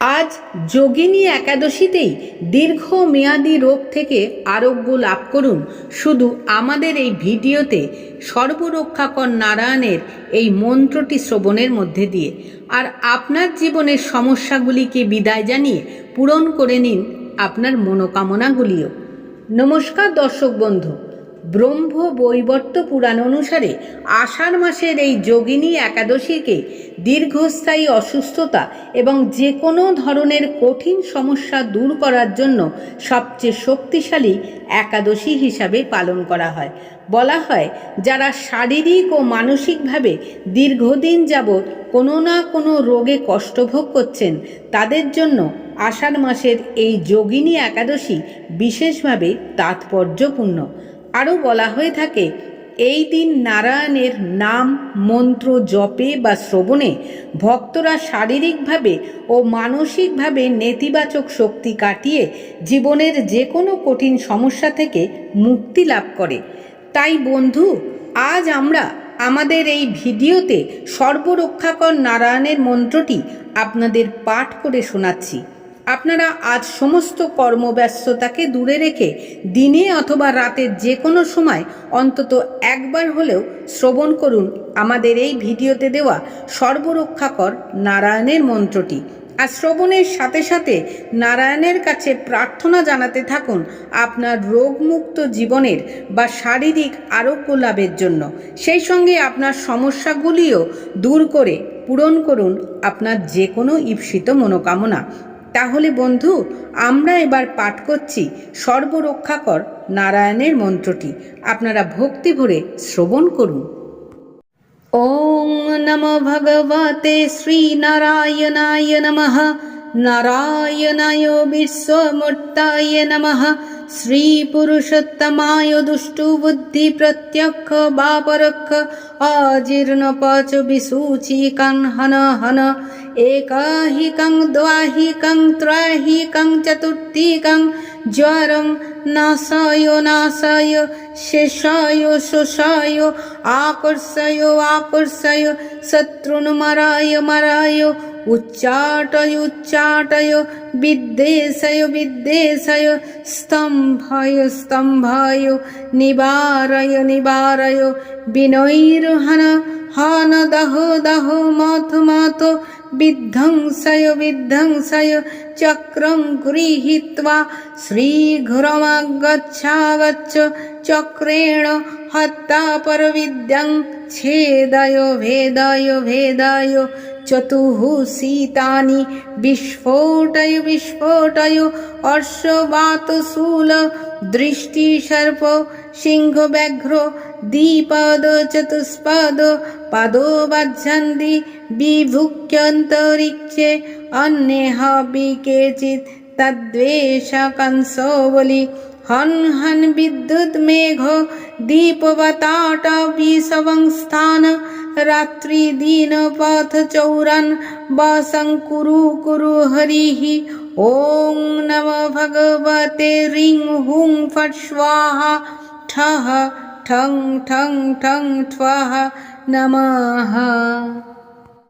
আজ যোগিনী একাদশীতেই দীর্ঘমেয়াদী রোগ থেকে আরোগ্য লাভ করুন। শুধু আমাদের এই ভিডিওতে সর্বরক্ষাকর নারায়ণের এই মন্ত্রটি শ্রবণের মধ্যে দিয়ে। আর আপনার জীবনের সমস্যাগুলিকে বিদায় জানিয়ে পূরণ করে নিন আপনার মনোকামনাগুলিও। নমস্কার দর্শক বন্ধু। ব্রহ্ম বৈবর্ত পুরাণ অনুসারে আষাঢ় মাসের এই যোগিনী একাদশীকে দীর্ঘস্থায়ী অসুস্থতা এবং যে কোনো ধরনের কঠিন সমস্যা দূর করার জন্য সবচেয়ে শক্তিশালী একাদশী হিসাবে পালন করা হয়। বলা হয়, যারা শারীরিক ও মানসিকভাবে দীর্ঘদিন যাবৎ কোনো না কোনো রোগে কষ্টভোগ করছেন, তাদের জন্য আষাঢ় মাসের এই যোগিনী একাদশী বিশেষভাবে তাৎপর্যপূর্ণ। আরও বলা হয়ে থাকে, এই দিন নারায়ণের নাম মন্ত্র জপে বা শ্রবণে ভক্তরা শারীরিকভাবে ও মানসিকভাবে নেতিবাচক শক্তি কাটিয়ে জীবনের যে কোনো কঠিন সমস্যা থেকে মুক্তি লাভ করে। তাই বন্ধু, আজ আমরা আমাদের এই ভিডিওতে সর্বরক্ষাকর নারায়ণের মন্ত্রটি আপনাদের পাঠ করে শোনাচ্ছি। আপনারা আজ সমস্ত কর্মব্যস্ততাকে দূরে রেখে দিনে অথবা রাতের যে কোনো সময় অন্তত একবার হলেও শ্রবণ করুন আমাদের এই ভিডিওতে দেওয়া সর্বরক্ষাকর নারায়ণের মন্ত্রটি। আর শ্রবণের সাথে সাথে নারায়ণের কাছে প্রার্থনা জানাতে থাকুন আপনার রোগমুক্ত জীবনের বা শারীরিক আরোগ্য লাভের জন্য। সেই সঙ্গে আপনার সমস্যাগুলিও দূর করে পূরণ করুন আপনার যে কোনো ঈপ্সিত মনোকামনা। তাহলে বন্ধু, আমরা এবার পাঠ করছি সর্বরক্ষাকর নারায়ণের মন্ত্রটি। আপনারা ভক্তি ভরে শ্রবণ করুন। ওম নম ভগবতে শ্রীনারায়ণায় নমঃ। নারায়ণায় বিশ্বমূর্তায় নমঃ। শ্রীপুরুষোত্তমায় দুষ্টুবুদ্ধি প্রত্যক্ষ বাপরক্ষ। অজীর্ণ পচ বিসূচিকং হন হন একাহিকং দ্বাহিকং ত্রাহিকং চতুর্থিকং জ্বরং নাশায় নাশায় শেষায় শোষায় আকর্ষয় আকর্ষয় শত্রুন্মরায় মরায় উচ্চাটয় উচ্চাটয় বিদ্বেষয় বিদ্বেষয় স্তম্ভয় স্তম্ভয় নিবারয় নিবারয় বিনৈর্হন হন দহ দহ মথ মথ বিধ্বংসয় বিধ্বংসয় चक्रं गृहीत्वा শ্রীঘুরমাগচ্ছাগচ্ছ চক্রেণ হত্তা পরবিদ্যং ছেদয় ভেদয় ভেদয়। চতুঃ সীতানি বিস্ফোটয় বিস্ফোটয় অর্শবাত শূল দৃষ্টি সর্প সিংহ ব্যাঘ্র দ্বিপদ চতুষ্পদ পাদো বাধ্যন্তি বিভুক্ত্যন্তরিক্ষে অন্যেহ বিকেচিৎ তদ্বেষ কংসো বলি হন হন বিদ্যুৎ মেঘ দীপবতাট বিষবং স্থান दीपवताट विषवंस्थान रात्रिदिनपथचौरन् वसं कुरु कुरु हरिः ॐ नम भगवते ह्रीं हुं फट् स्वाहा ठः ठं ठं ठं ठ्वः नमः